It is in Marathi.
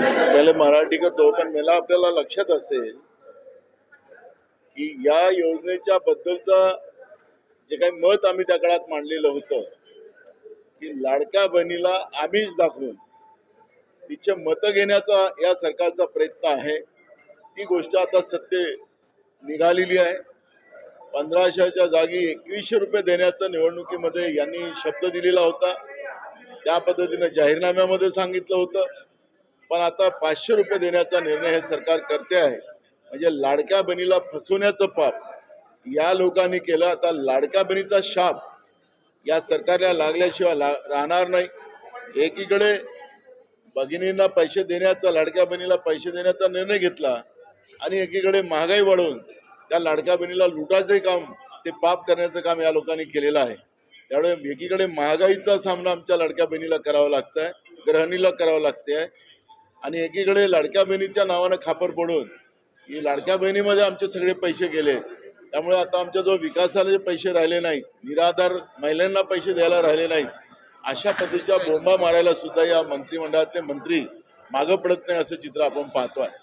पहिले मराठी करतो पण मला आपल्याला लक्षात असेल की या योजनेच्या बद्दलचा जे काही मत आम्ही त्या काळात मांडलेलं होतं की लाडक्या बहिणीला आम्हीच दाखवून तिचे मतं घेण्याचा या सरकारचा प्रयत्न आहे. ती गोष्ट आता सत्य निघालेली आहे. पंधराशेच्या जागी एकवीसशे रुपये देण्याचा निवडणुकीमध्ये यांनी शब्द दिलेला होता. त्या पद्धतीनं जाहीरनाम्यामध्ये सांगितलं होतं. पण आता पाचशे रुपये देण्याचा निर्णय हे सरकार करते आहे. म्हणजे लाडक्या बहिणीला फसवण्याचं पाप या लोकांनी केलं आता लाडक्या बहिणीचा शाप या सरकारला लागल्याशिवाय ला राहणार नाही. एकीकडे भगिनींना पैसे देण्याचा लाडक्या बहिणीला पैसे देण्याचा निर्णय घेतला आणि एकीकडे महागाई वाढवून त्या लाडक्या बहिणीला लुटायचंही काम ते पाप करण्याचं काम या लोकांनी केलेलं आहे. त्यामुळे एकीकडे महागाईचा सामना आमच्या लाडक्या बहिणीला करावा लागत आहे गृहिणीला करावं लागते आहे आणि एकीकडे लाडक्या बहिणीच्या नावानं खापर पडून की लाडक्या बहिणीमध्ये आमचे सगळे पैसे गेले. त्यामुळे आता आमच्या जो विकासाला जे पैसे राहिले नाहीत निराधार महिलांना पैसे द्यायला राहिले नाहीत अशा पद्धतीच्या बोंबा मारायला सुद्धा या मंत्रिमंडळातले मंत्री मागं पडत नाही असं चित्र आपण पाहतो आहे